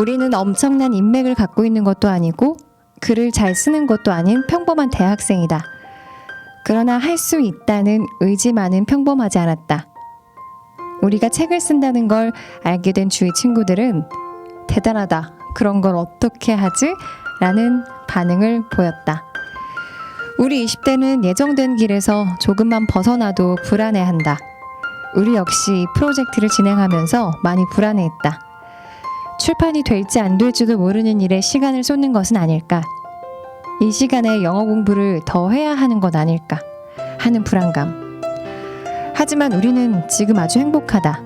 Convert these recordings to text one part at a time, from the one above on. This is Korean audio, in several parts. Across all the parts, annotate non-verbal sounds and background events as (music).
우리는 엄청난 인맥을 갖고 있는 것도 아니고 글을 잘 쓰는 것도 아닌 평범한 대학생이다. 그러나 할 수 있다는 의지만은 평범하지 않았다. 우리가 책을 쓴다는 걸 알게 된 주위 친구들은 대단하다. 그런 걸 어떻게 하지? 라는 반응을 보였다. 우리 20대는 예정된 길에서 조금만 벗어나도 불안해한다. 우리 역시 이 프로젝트를 진행하면서 많이 불안해했다. 출판이 될지 안 될지도 모르는 일에 시간을 쏟는 것은 아닐까. 이 시간에 영어 공부를 더 해야 하는 것 아닐까 하는 불안감. 하지만 우리는 지금 아주 행복하다.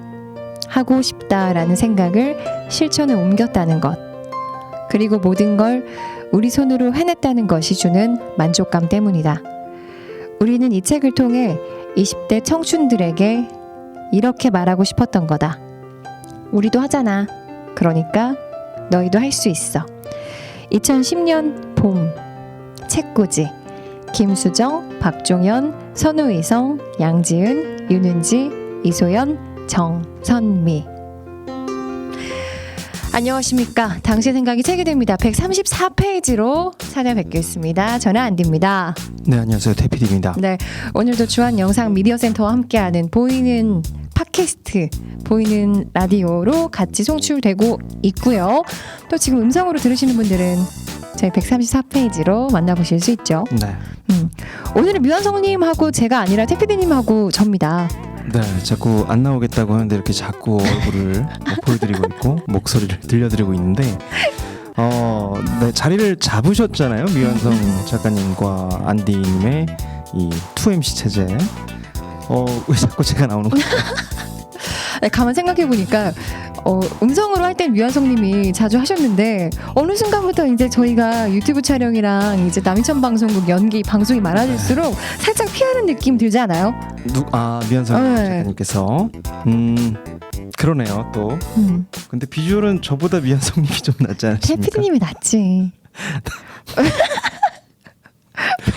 하고 싶다라는 생각을 실천에 옮겼다는 것. 그리고 모든 걸 우리 손으로 해냈다는 것이 주는 만족감 때문이다. 우리는 이 책을 통해 20대 청춘들에게 이렇게 말하고 싶었던 거다. 우리도 하잖아. 그러니까 너희도 할 수 있어. 2010년 봄 책꽂이 김수정, 박종현, 선우이성, 양지은, 윤은지, 이소연, 정선미 안녕하십니까. 당신 생각이 책이 됩니다. 134페이지로 찾아뵙겠습니다. 저는 안디입니다. 네 안녕하세요 태피디입니다. 네, 오늘도 주한 영상 미디어 센터와 함께하는 보이는 팟캐스트, 보이는 라디오로 같이 송출되고 있고요. 또 지금 음성으로 들으시는 분들은 저희 134페이지로 만나보실 수 있죠. 네. 음. 오늘은 류한성님하고 제가 아니라 태피디님하고 접니다. 네 자꾸 안 나오겠다고 하는데 이렇게 자꾸 얼굴을 뭐 보여드리고 있고 (laughs) 목소리를 들려드리고 있는데 어, 네 자리를 잡으셨잖아요 미완성 작가님과 안디님의 이 2MC 체제. 어 왜 자꾸 제가 나오는 거예요? (laughs) 네, 가만 생각해 보니까 어, 음성으로 할 땐 유한성님이 자주 하셨는데 어느 순간부터 이제 저희가 유튜브 촬영이랑 이제 남이천 방송국 연기 방송이 많아질수록 살짝 피하는 느낌 들지 않아요? 누, 아 미완성 네. 작가님께서 음 그러네요 또. 음. 근데 비주얼은 저보다 미완성님이 좀 낫지 않습니까? 태피디님이 낫지. (laughs)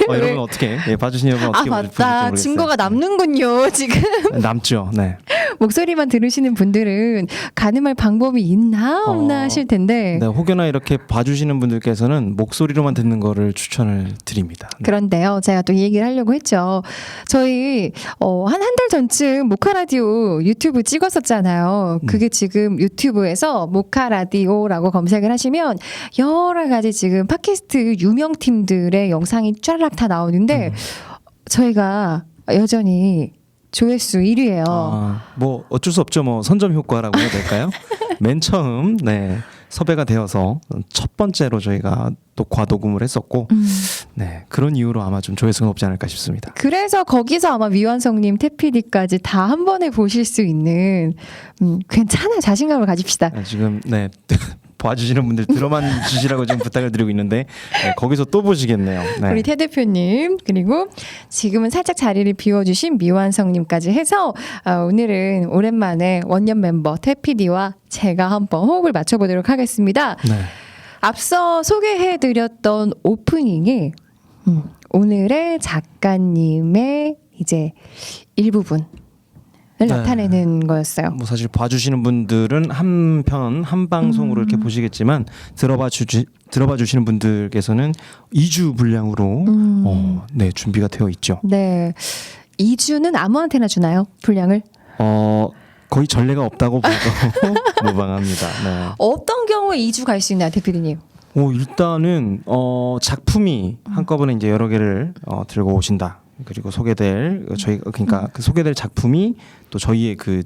어, 여러분 어떻게 예, 봐주신 여러분 아 어떻게 보실지 맞다 모르겠어요. 증거가 남는군요 (laughs) 지금 남죠. 네. 목소리만 들으시는 분들은 가늠할 방법이 있나 없나 어, 하실 텐데 네, 혹여나 이렇게 봐주시는 분들께서는 목소리로만 듣는 거를 추천을 드립니다. 네. 그런데요, 제가 또 이 얘기를 하려고 했죠. 저희 어, 한 한 달 전쯤 모카 라디오 유튜브 찍었었잖아요. 음. 그게 지금 유튜브에서 모카 라디오라고 검색을 하시면 여러 가지 지금 팟캐스트 유명 팀들의 영상이 쫘라락 다 나오는데 음. 저희가 여전히 조회수 1위예요. 아, 뭐 어쩔 수 없죠. 뭐 선점 효과라고 해야 될까요? (laughs) 맨 처음 네 섭외가 되어서 첫 번째로 저희가 또 과도금을 했었고 음. 네 그런 이유로 아마 좀 조회수가 높지 않을까 싶습니다. 그래서 거기서 아마 미완성님, 태피디까지 다 한 번에 보실 수 있는 음, 괜찮아 자신감을 가집시다. 네, 지금 네 (laughs) 봐주시는 분들 들어만 (laughs) 주시라고 좀 부탁을 드리고 있는데 네, 거기서 또 보시겠네요. 네. 우리 태 대표님 그리고 지금은 살짝 자리를 비워주신 미완성님까지 해서 아, 오늘은 오랜만에 원년 멤버 태피디와 제가 한번 호흡을 맞춰보도록 하겠습니다. 네. 앞서 소개해드렸던 오프닝이 음, 오늘의 작가님의 이제 일부분을 네. 나타내는 거였어요. 뭐 사실 봐주시는 분들은 한 편 한 방송으로 음. 이렇게 보시겠지만 들어봐 주지 들어봐 주시는 분들께서는 2주 분량으로 음. 어, 네 준비가 되어 있죠. 네. 2주는 아무한테나 주나요? 분량을? 어 거의 전례가 없다고 봐도 (laughs) 무방합니다. 네. 어떤 경우에 2주 갈 수 있나요, 대표님? 오 일단은 어 작품이 음. 한꺼번에 이제 여러 개를 어, 들고 오신다. 그리고 소개될 저희 그러니까 음. 그 소개될 작품이 또 저희의 그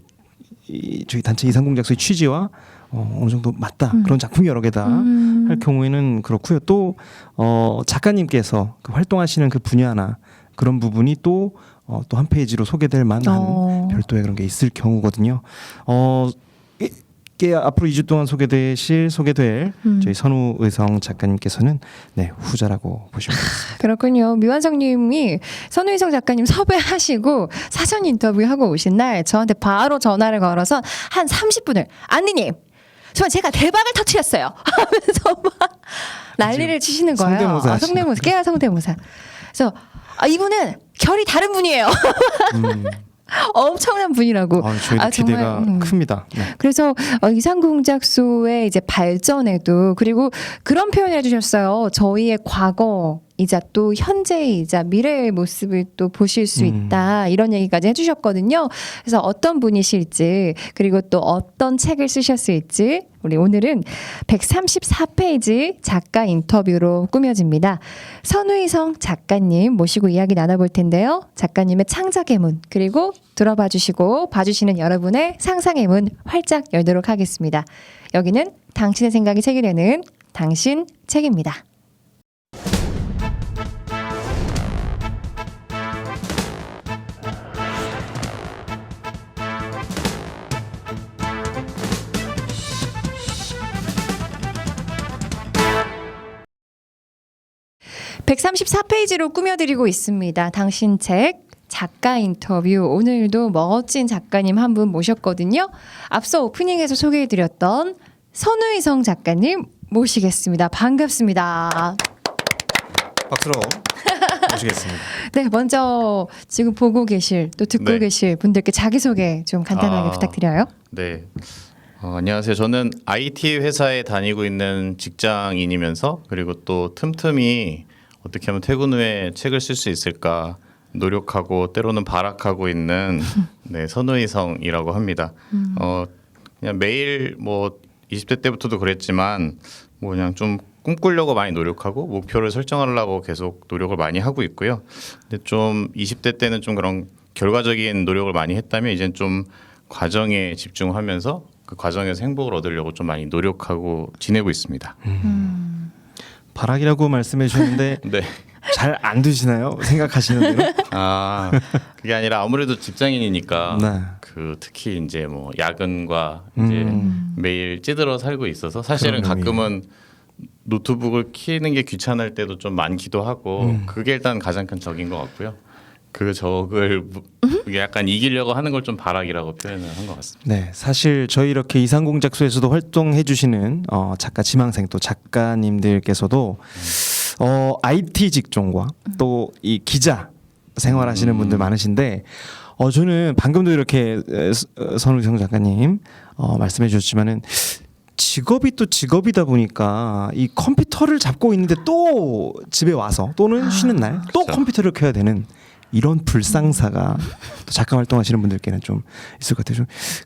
이, 저희 단체 이상공작소의 취지와 어, 어느 정도 맞다 음. 그런 작품이 여러 개다. 음. 할 경우에는 그렇고요. 또 어, 작가님께서 그 활동하시는 그 분야나 그런 부분이 또 어, 또 한 페이지로 소개될 만한 어. 별도의 그런 게 있을 경우거든요. 어, 이게 앞으로 2주 동안 소개되실 소개될 음. 저희 선우 의성 작가님께서는 네 후자라고 보시면 됩니다. (laughs) 그렇군요. 미완성님이 선우희성 작가님 섭외하시고 사전 인터뷰하고 오신 날 저한테 바로 전화를 걸어서 한 30분을 안디님 정말 제가 대박을 터트렸어요 (laughs) 하면서 막 난리를 치시는 거예요. 성대모사 아, 성대모사, 깨알 성대모사. 그래서 아, 이분은 결이 다른 분이에요. (laughs) 음, (laughs) 엄청난 분이라고. 아, 저희도 아, 정말, 기대가 음. 큽니다. 네. 그래서 어, 이상공작소의 이제 발전에도 그리고 그런 표현을 해주셨어요. 저희의 과거 이자 또 현재이자 미래의 모습을 또 보실 수 음. 있다 이런 얘기까지 해주셨거든요. 그래서 어떤 분이실지 그리고 또 어떤 책을 쓰셨을지 우리 오늘은 134페이지 작가 인터뷰로 꾸며집니다. 선우이성 작가님 모시고 이야기 나눠볼 텐데요. 작가님의 창작의 문 그리고 들어봐 주시고 봐주시는 여러분의 상상의 문 활짝 열도록 하겠습니다. 여기는 당신의 생각이 책이 되는 당신 책입니다. (134페이지로) 꾸며드리고 있습니다 당신 책 작가 인터뷰 오늘도 멋진 작가님 한 분 모셨거든요 앞서 오프닝에서 소개해드렸던 선우이성 작가님 모시겠습니다 반갑습니다 박수로 모시겠습니다. (laughs) 네 먼저 지금 보고 계실 또 듣고 네. 계실 분들께 자기소개 좀 간단하게 아. 부탁드려요 네. 어, 안녕하세요. 저는 IT 회사에 다니고 있는 직장인이면서 그리고 또 틈틈이 어떻게 하면 퇴근 후에 책을 쓸 수 있을까 노력하고 때로는 발악하고 있는 (laughs) 네, 선우이성이라고 합니다. 어, 그냥 매일 뭐 20대 때부터도 그랬지만 뭐 그냥 좀 꿈꾸려고 많이 노력하고 목표를 설정하려고 계속 노력을 많이 하고 있고요. 근데 좀 20대 때는 좀 그런 결과적인 노력을 많이 했다면 이젠 좀 과정에 집중하면서 그 과정에서 행복을 얻으려고 좀 많이 노력하고 지내고 있습니다. 바락이라고 말씀해 주셨는데 (laughs) 네. 잘 안 드시나요? 생각하시는 대로? (laughs) 아 그게 아니라 아무래도 직장인이니까 네. 그 특히 이제 뭐 야근과 이제 음. 매일 찌들어 살고 있어서 사실은 그런 의미. 가끔은 노트북을 키는 게 귀찮을 때도 좀 많기도 하고 음. 그게 일단 가장 큰 적인 것 같고요. 그 적을 약간 이기려고 하는 걸좀 바락이라고 표현을 한 것 같습니다. 네, 사실 저희 이렇게 이상공 작소에서도 활동해 주시는 어, 작가 지망생 또 작가님들께서도 어, IT 직종과 또 이 기자 생활하시는 음. 분들 많으신데 어, 저는 방금도 이렇게 어, 선우성 작가님 어, 말씀해 주셨지만은 직업이 또 직업이다 보니까 이 컴퓨터를 잡고 있는데 또 집에 와서 또는 쉬는 날 또. 컴퓨터를 켜야 되는 이런 불상사가 또 작가 활동하시는 분들께는 좀 있을 것 같아요. 좀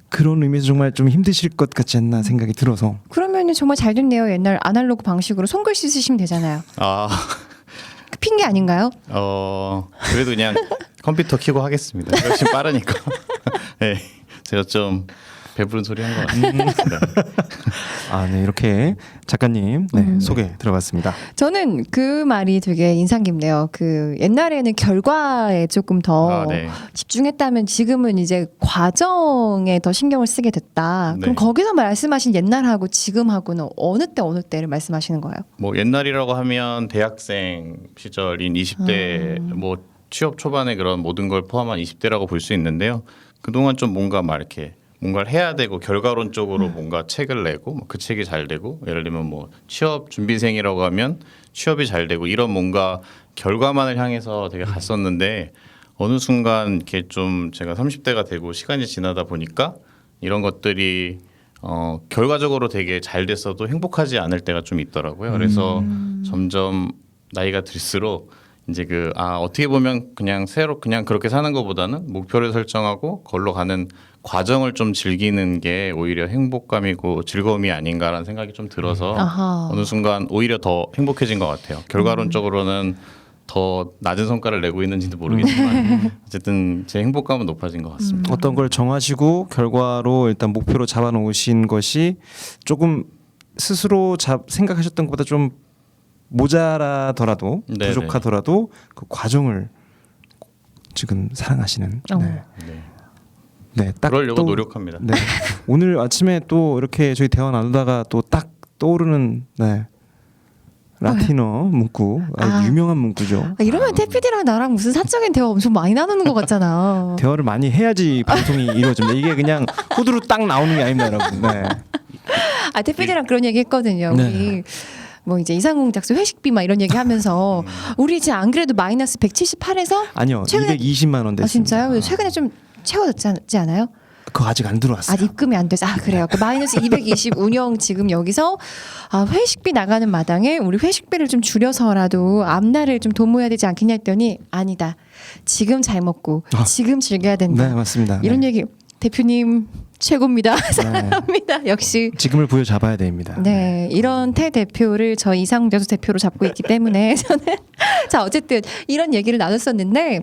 그런 의미에서 정말 좀 힘드실 것 같지 않나 생각이 들어서 그러면은 정말 잘 됐네요 옛날 아날로그 방식으로 손글씨 쓰시면 되잖아요 아, 그 핑계 아닌가요? 어 그래도 그냥 컴퓨터 키고 하겠습니다. 훨씬 빠르니까. (laughs) 네, 제가 좀 배부른 소리 한 것 같습니다. 네. (laughs) 아, 네 이렇게 작가님 네, 음. 소개 들어봤습니다. 저는 그 말이 되게 인상 깊네요. 그 옛날에는 결과에 조금 더 아, 네. 집중했다면 지금은 이제 과정에 더 신경을 쓰게 됐다. 네. 그럼 거기서 말씀하신 옛날하고 지금하고는 어느 때 어느 때를 말씀하시는 거예요? 뭐 옛날이라고 하면 대학생 시절인 20대 음. 뭐 취업 초반에 그런 모든 걸 포함한 20대라고 볼 수 있는데요. 그동안 좀 뭔가 막 이렇게 뭔가를 해야 되고 결과론적으로 뭔가 책을 내고 뭐 그 책이 잘 되고 예를 들면 뭐 취업 준비생이라고 하면 취업이 잘 되고 이런 뭔가 결과만을 향해서 되게 갔었는데 어느 순간 이렇게 좀 제가 30대가 되고 시간이 지나다 보니까 이런 것들이 어 결과적으로 되게 잘 됐어도 행복하지 않을 때가 좀 있더라고요. 그래서 점점 나이가 들수록 이제 그 아 어떻게 보면 그냥 새로 그냥 그렇게 사는 것보다는 목표를 설정하고 걸로 가는 과정을 좀 즐기는 게 오히려 행복감이고 즐거움이 아닌가라는 생각이 좀 들어서 아하. 어느 순간 오히려 더 행복해진 것 같아요. 결과론적으로는 더 낮은 성과를 내고 있는지도 모르겠지만 (laughs) 어쨌든 제 행복감은 높아진 것 같습니다. 어떤 걸 정하시고 결과로 일단 목표로 잡아놓으신 것이 조금 스스로 잡, 생각하셨던 것보다 좀 모자라더라도 네네. 부족하더라도 그 과정을 지금 사랑하시는 어. 네, 네. 네, 딱 그러려고 또- 노력합니다. 네. (laughs) 오늘 아침에 또 이렇게 저희 대화 나누다가 또 딱 떠오르는 네. 라틴어 문구 아, 아. 유명한 문구죠. 아, 이러면 태피디랑 나랑 무슨 사적인 대화 엄청 많이 나누는 것 같잖아. (laughs) 대화를 많이 해야지 방송이 이루어집니다. 이게 그냥 호두로 딱 나오는 게 아닙니다, 여러분. 네. 아 태피디랑 그런 얘기 했거든요. 네. 우리 뭐 이제 이상공작소 회식비 막 이런 얘기 하면서 (laughs) 우리 지금 안 그래도 마이너스 178에서 아니요, 최근에- 220만 원 됐습니다. 아 진짜요? 최근에 좀 채워졌지 않아요? 그거 아직 안 들어왔어요. 아직 입금이 안 돼서 아 그래요. 그 마이너스 220 운영 (laughs) 지금 여기서 아 회식비 나가는 마당에 우리 회식비를 좀 줄여서라도 앞날을 좀 도모해야 되지 않겠냐 했더니 아니다. 지금 잘 먹고 아. 지금 즐겨야 된다. 네 맞습니다. 이런 네. 얘기 대표님 최고입니다. 네. (laughs) 사랑합니다. 역시 지금을 부여 잡아야 됩니다. 네, 이런 태 대표를 저 이상훈 교수 대표로 잡고 있기 때문에 (laughs) 저는 (laughs) 자 어쨌든 이런 얘기를 나눴었는데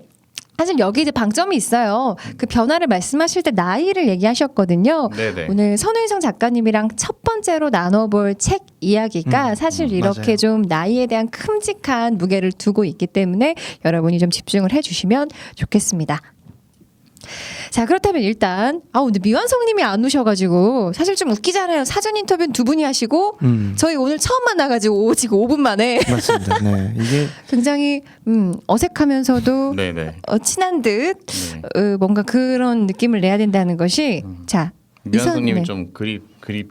사실 여기 이제 방점이 있어요. 그 변화를 말씀하실 때 나이를 얘기하셨거든요. 네네. 오늘 선우희성 작가님이랑 첫 번째로 나눠볼 책 이야기가 음, 사실 음, 이렇게 맞아요. 좀 나이에 대한 큼직한 무게를 두고 있기 때문에 여러분이 좀 집중을 해주시면 좋겠습니다. 자 그렇다면 일단 아 오늘 미완성 님이 안 오셔 가지고 사실 좀 웃기잖아요. 사전 인터뷰는 두 분이 하시고 음 저희 오늘 처음 만나 가지고 지금 5분 만에 맞습니다. 네 이게 (laughs) 굉장히 음, 어색하면서도 네네. 어, 친한 듯 네. 어, 뭔가 그런 느낌을 내야 된다는 것이 자 미완성님이 이선- 네. 좀 그립 그립.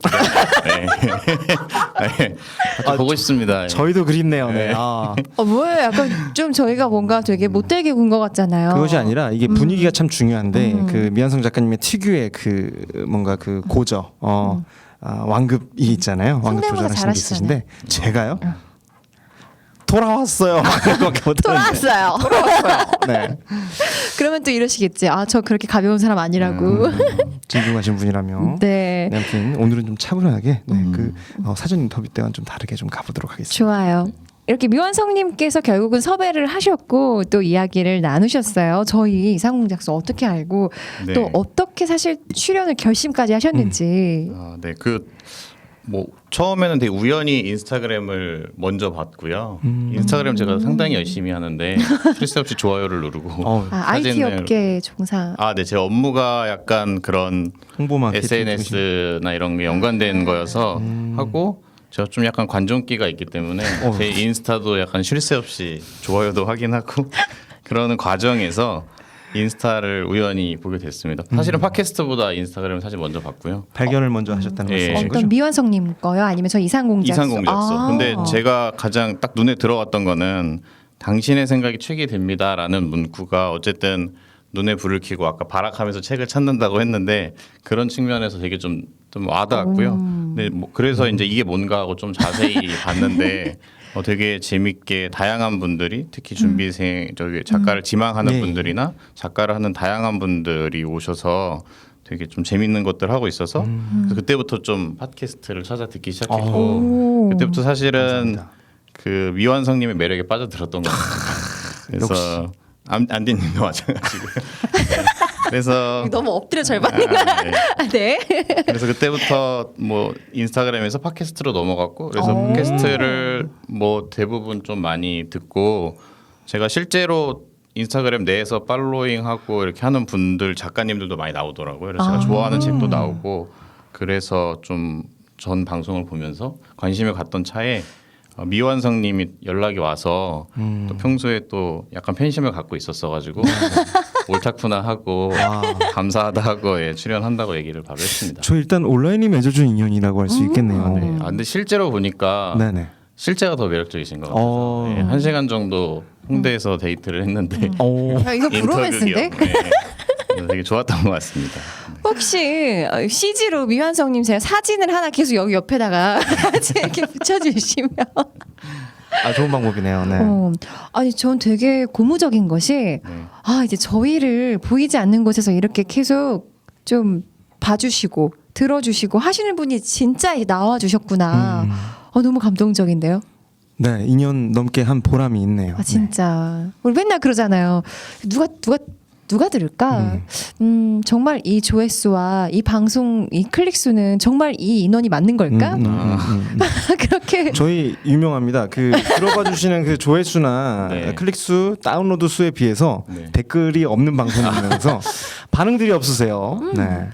네. (laughs) 네. 같이 아, 보고 싶습니다. 저희도 그립네요. 네. 네. 아, 어 뭐예요? 약간 좀 저희가 뭔가 되게 못되게 군 것 같잖아요. 그것이 아니라 이게 분위기가 참 중요한데 음. 그 미안성 작가님의 특유의 그 뭔가 그 고저 어 아, 완급이 있잖아요. 완급 음. 조절하시는 게. 있으신데 제가요 돌아왔어요. 막 못하는데. 돌아왔어요. 네. (laughs) 그러면 또 이러시겠지. 아 저 그렇게 가벼운 사람 아니라고. 음, 진중하신 분이라며. (laughs) 네. 네, 아무튼 오늘은 좀 차분하게 네, 음. 그 어, 사전 인터뷰 때와는 좀 다르게 좀 가보도록 하겠습니다. 좋아요. 이렇게 미완성님께서 결국은 섭외를 하셨고 또 이야기를 나누셨어요. 저희 이상공 작서 어떻게 알고 네. 또 어떻게 사실 출연을 결심까지 하셨는지. 아, 네. 그 뭐 처음에는 되게 우연히 인스타그램을 먼저 봤고요. 음. 인스타그램 제가 상당히 열심히 하는데 (laughs) 실수 없이 좋아요를 누르고 어, 아, IT 업계 종사. 아, 네. 제 업무가 약간 그런 홍보 마케팅 SNS나 이런 게 연관된 거여서 음. 하고 제가 좀 약간 관종기가 있기 때문에 어. 제 인스타도 약간 쉴 새 없이 좋아요도 확인하고 (laughs) 그러는 과정에서 인스타를 우연히 보게 됐습니다. 사실은 음. 팟캐스트보다 인스타그램을 사실 먼저 봤고요. 발견을 먼저 하셨다는 예. 말씀이신 어떤 거죠? 미완성님 거요? 아니면 저 이상공 작서? 이상공작소. 아. 근데 제가 가장 딱 눈에 들어왔던 거는 당신의 생각이 책이 됩니다라는 문구가 어쨌든 눈에 불을 켜고 아까 발악하면서 책을 찾는다고 했는데 그런 측면에서 되게 좀, 좀 와닿았고요. 근데 뭐 그래서 이제 이게 뭔가 하고 좀 자세히 봤는데 (laughs) 어 되게 재밌게 다양한 분들이 특히 준비생 저기 작가를 지망하는 네. 분들이나 작가를 하는 다양한 분들이 오셔서 되게 좀 재밌는 것들 하고 있어서 그래서 그때부터 좀 팟캐스트를 찾아 듣기 시작했고 오. 그때부터 사실은 감사합니다. 그 미완성님의 매력에 빠져들었던 것 같아요. 그래서 안, 안디님도 마찬가지고요. 네. (laughs) 그래서 (laughs) 너무 엎드려 절반인 거 아, 네. (laughs) 아, 네. 그래서 그때부터 뭐 인스타그램에서 팟캐스트로 넘어갔고 그래서 오. 팟캐스트를 뭐 대부분 좀 많이 듣고 제가 실제로 인스타그램 내에서 팔로잉하고 이렇게 하는 분들 작가님들도 많이 나오더라고요. 그래서 제가 아. 좋아하는 책도 나오고 그래서 좀 전 방송을 보면서 관심을 갖던 차에 어, 미완성님이 연락이 와서 음. 또 평소에 또 약간 팬심을 갖고 있었어가지고 (laughs) 옳다쿠나 하고 아. 감사하다 하고 예, 출연한다고 얘기를 바로 했습니다. 저 일단 온라인이 맺어준 인연이라고 할 수 있겠네요. 아, 네. 아, 근데 실제로 보니까 네네. 실제가 더 매력적이신 것 같아서 어. 예, 한 시간 정도 홍대에서 데이트를 했는데 오. 야, 이거 브로맨스인데? 네. 되게 좋았던 것 같습니다. 혹시 어, CG로 미완성님 제가 사진을 하나 계속 여기 옆에다가 (laughs) 같이 이렇게 붙여주시면 아 좋은 방법이네요. 네. 어, 아니 전 되게 고무적인 것이 네. 아 이제 저희를 보이지 않는 곳에서 이렇게 계속 좀 봐주시고 들어주시고 하시는 분이 진짜 나와 주셨구나. 음. 어 너무 감동적인데요. 네, 2년 넘게 한 보람이 있네요. 아 진짜 우리 맨날 그러잖아요. 누가 누가 누가 들을까? 음. 음 정말 이 조회수와 이 방송 이 클릭 수는 정말 이 인원이 맞는 네. 걸까? 음, 음, 음, 음, 음. (laughs) 그렇게 저희 유명합니다. 그 들어봐 주시는 그 조회수나 네. 클릭 수, 다운로드 수에 비해서 네. 댓글이 없는 방송이면서 (laughs) 반응들이 없으세요. 음. 네.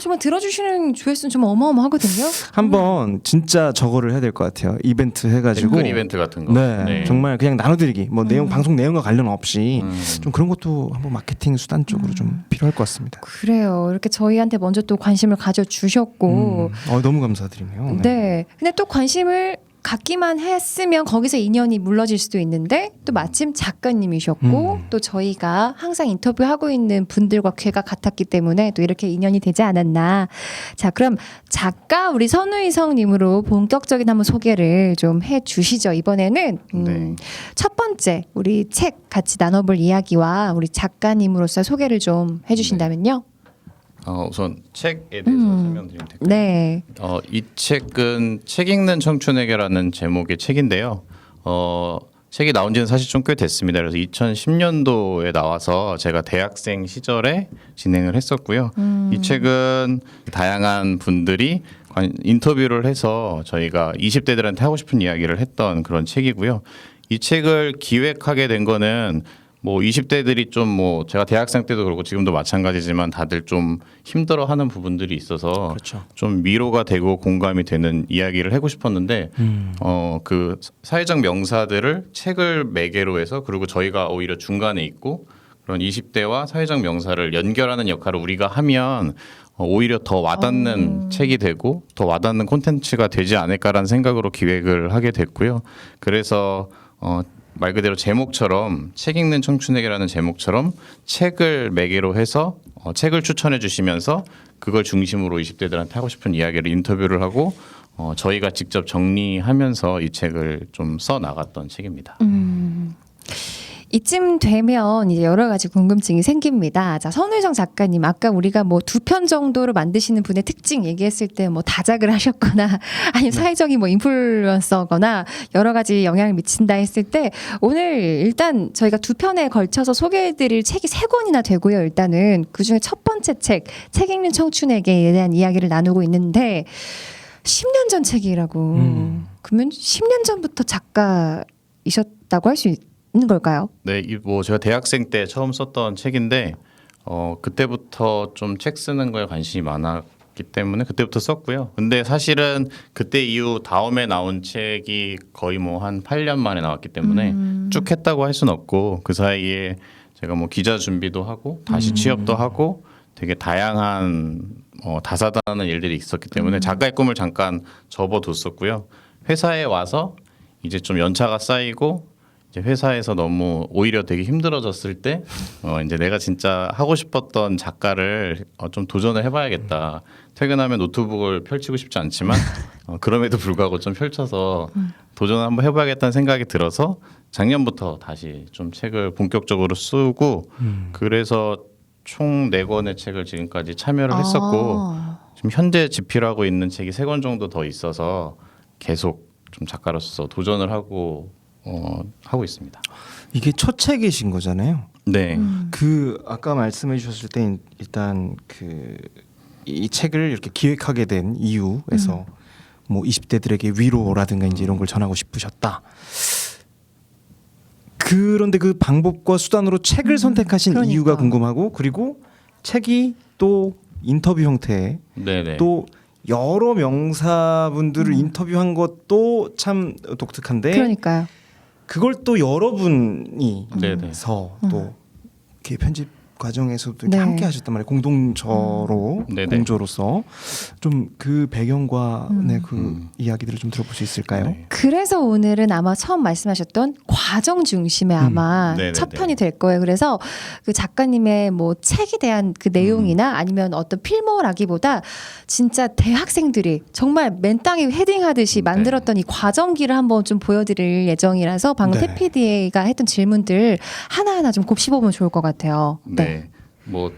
정말 들어주시는 조회수는 좀 어마어마하거든요. 한번 진짜 저거를 해야 될 것 같아요. 이벤트 해가지고. 댓글 이벤트 같은 거. 네, 정말 그냥 나눠드리기. 뭐 내용 방송 내용과 관련 없이 음. 좀 그런 것도 한번 마케팅 수단 쪽으로 좀 필요할 것 같습니다. 그래요. 이렇게 저희한테 먼저 또 관심을 가져 주셨고, 음. 어, 너무 감사드리네요. 네. 근데 또 관심을 갖기만 했으면 거기서 인연이 물러질 수도 있는데 또 마침 작가님이셨고 음. 또 저희가 항상 인터뷰하고 있는 분들과 궤가 같았기 때문에 또 이렇게 인연이 되지 않았나. 자, 그럼 작가 우리 선우이성님으로 본격적인 한번 소개를 좀 해 주시죠. 이번에는 음, 네. 첫 번째 우리 책 같이 나눠볼 이야기와 우리 작가님으로서 소개를 좀 해주신다면요. 어, 우선 책에 대해서 음. 설명드리면 될까요? 네. 어, 이 책은 책 읽는 청춘에게라는 제목의 책인데요. 어, 책이 나온 지는 사실 좀 꽤 됐습니다. 그래서 2010년도에 나와서 제가 대학생 시절에 진행을 했었고요. 이 책은 다양한 분들이 관- 인터뷰를 해서 저희가 20대들한테 하고 싶은 이야기를 했던 그런 책이고요. 이 책을 기획하게 된 거는 뭐 20대들이 좀 뭐 제가 대학생 때도 그렇고 지금도 마찬가지지만 다들 좀 힘들어하는 부분들이 있어서 그렇죠. 좀 위로가 되고 공감이 되는 이야기를 하고 싶었는데 음. 어그 사회적 명사들을 책을 매개로 해서 그리고 저희가 오히려 중간에 있고 그런 20대와 사회적 명사를 연결하는 역할을 우리가 하면 어, 오히려 더 와닿는 책이 되고 더 와닿는 콘텐츠가 되지 않을까라는 생각으로 기획을 하게 됐고요. 그래서 어, 말 그대로 제목처럼 책 읽는 청춘에게라는 제목처럼 책을 매개로 해서 어, 책을 추천해 주시면서 그걸 중심으로 20대들한테 하고 싶은 이야기를 인터뷰를 하고 어, 저희가 직접 정리하면서 이 책을 좀 써 나갔던 책입니다. 음. 이쯤 되면 이제 여러 가지 궁금증이 생깁니다. 자, 선우정 작가님, 아까 우리가 뭐 두 편 정도로 만드시는 분의 특징 얘기했을 때 뭐 다작을 하셨거나 (laughs) 아니면 사회적인 뭐 인플루언서거나 여러 가지 영향을 미친다 했을 때 오늘 일단 저희가 두 편에 걸쳐서 소개해드릴 책이 세 권이나 되고요. 일단은 그 중에 첫 번째 책, 책 읽는 청춘에게에 대한 이야기를 나누고 있는데 10년 전 책이라고. 음. 그러면 10년 전부터 작가이셨다고 할 수 있 는 걸까요? 네, 이뭐 제가 대학생 때 처음 썼던 책인데 어 그때부터 좀 책 쓰는 거에 관심이 많았기 때문에 그때부터 썼고요. 근데 사실은 그때 이후 다음에 나온 책이 거의 뭐 한 8년 만에 나왔기 때문에 쭉 했다고 할 수는 없고 그 사이에 제가 뭐 기자 준비도 하고 다시 취업도 하고 되게 다양한 어, 다사다난 일들이 있었기 때문에 작가의 꿈을 잠깐 접어뒀었고요. 회사에 와서 이제 좀 연차가 쌓이고 이제 회사에서 너무 오히려 되게 힘들어졌을 때 어, 이제 내가 진짜 하고 싶었던 작가를 어, 좀 도전을 해봐야겠다. 퇴근하면 노트북을 펼치고 싶지 않지만 (laughs) 어, 그럼에도 불구하고 좀 펼쳐서 도전을 한번 해봐야겠다는 생각이 들어서 작년부터 다시 좀 책을 본격적으로 쓰고 그래서 총 네 권의 책을 지금까지 참여를 했었고 아. 지금 현재 집필하고 있는 책이 세 권 정도 더 있어서 계속 좀 작가로서 도전을 하고 어, 하고 있습니다. 이게 첫 책이신 거잖아요. 네, 그 아까 말씀해 주셨을 때 일단 그 이 책을 이렇게 기획하게 된 이유에서 뭐 20대들에게 위로라든가 이제 이런 걸 전하고 싶으셨다. 그런데 그 방법과 수단으로 책을 선택하신 그러니까. 이유가 궁금하고 그리고 책이 또 인터뷰 형태 네, 네. 또 여러 명사분들을 인터뷰한 것도 참 독특한데 그러니까요. 그걸 또 여러분이 네네. 서또 이렇게 편집 과정에서도 네. 함께 하셨단 말이에요. 공동저로 음. 공조로서 좀 그 배경과 음. 네, 그 음. 이야기들을 좀 들어볼 수 있을까요? 네. 그래서 오늘은 아마 처음 말씀하셨던 과정 중심의 음. 아마 네네네. 첫 편이 될 거예요. 그래서 그 작가님의 뭐 책에 대한 그 음. 내용이나 아니면 어떤 필모라기보다 진짜 대학생들이 정말 맨땅에 헤딩하듯이 네. 만들었던 이 과정기를 한번 좀 보여드릴 예정이라서 방금 네. 태피디가 했던 질문들 하나하나 좀 곱씹어보면 좋을 것 같아요. 네. 뭐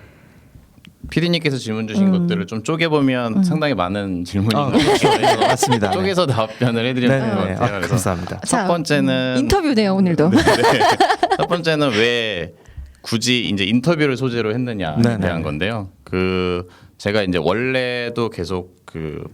피디님께서 질문 주신 음. 것들을 좀 쪼개 보면 상당히 많은 질문인 아, 것 같아요. 맞습니다. (laughs) 네. 쪼개서 답변을 해드리면 네, 될것 네, 같아요. 아, 그래서 감사합니다. 첫 자, 번째는 인터뷰네요 오늘도. 네. (laughs) 첫 번째는 왜 굳이 이제 인터뷰를 소재로 했느냐에 네, 네, 대한 네. 건데요. 그 제가 이제 원래도 계속 그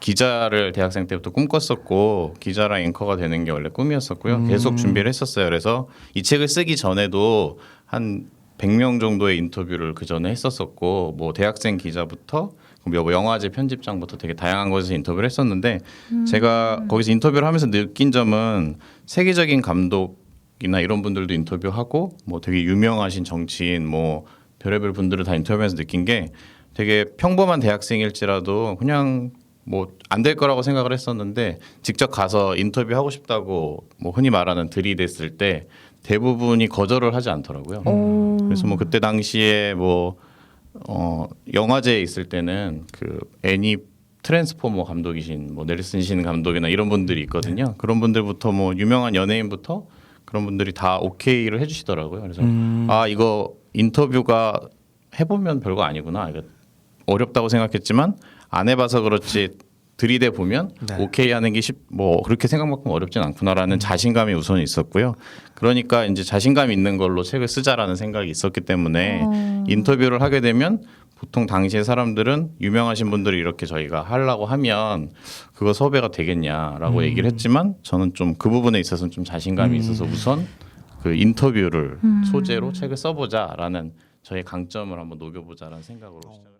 기자를 대학생 때부터 꿈꿨었고 기자랑 앵커가 되는 게 원래 꿈이었었고요. 음. 계속 준비를 했었어요. 그래서 이 책을 쓰기 전에도 한 100명 정도의 인터뷰를 그 전에 했었었고 뭐 대학생 기자부터 뭐 영화제 편집장부터 되게 다양한 곳에서 인터뷰를 했었는데 제가 거기서 인터뷰를 하면서 느낀 점은 세계적인 감독이나 이런 분들도 인터뷰하고 뭐 되게 유명하신 정치인 뭐 별의별 분들을 다 인터뷰하면서 느낀 게 되게 평범한 대학생일지라도 그냥 뭐 안 될 거라고 생각을 했었는데 직접 가서 인터뷰 하고 싶다고 뭐 흔히 말하는 들이댔을 때 대부분이 거절을 하지 않더라고요. 오. 그래서 뭐 그때 당시에 뭐 어, 영화제에 있을 때는 그 애니 트랜스포머 감독이신 뭐 넬슨 신 감독이나 이런 분들이 있거든요. 그런 분들부터 뭐 유명한 연예인부터 그런 분들이 다 오케이를 해주시더라고요. 그래서 음. 아 이거 인터뷰가 해보면 별거 아니구나. 이거 어렵다고 생각했지만 안 해봐서 그렇지 들이대 보면 네. 오케이 하는 게쉽뭐 그렇게 생각만큼 어렵진 않구나라는 자신감이 우선 있었고요. 그러니까 이제 자신감 있는 걸로 책을 쓰자라는 생각이 있었기 때문에 어. 인터뷰를 하게 되면 보통 당시에 사람들은 유명하신 분들이 이렇게 저희가 하려고 하면 그거 섭외가 되겠냐라고 얘기를 했지만 저는 좀 그 부분에 있어서는 좀 자신감이 있어서 우선 그 인터뷰를 소재로 책을 써보자라는 저의 강점을 한번 녹여보자라는 생각으로 시작을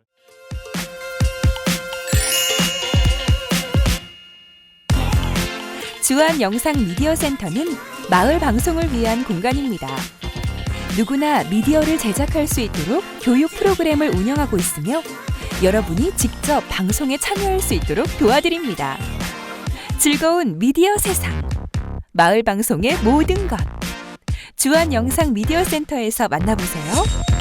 주한 영상 미디어 센터는 마을 방송을 위한 공간입니다. 누구나 미디어를 제작할 수 있도록 교육 프로그램을 운영하고 있으며 여러분이 직접 방송에 참여할 수 있도록 도와드립니다. 즐거운 미디어 세상. 마을 방송의 모든 것. 주한 영상 미디어 센터에서 만나보세요.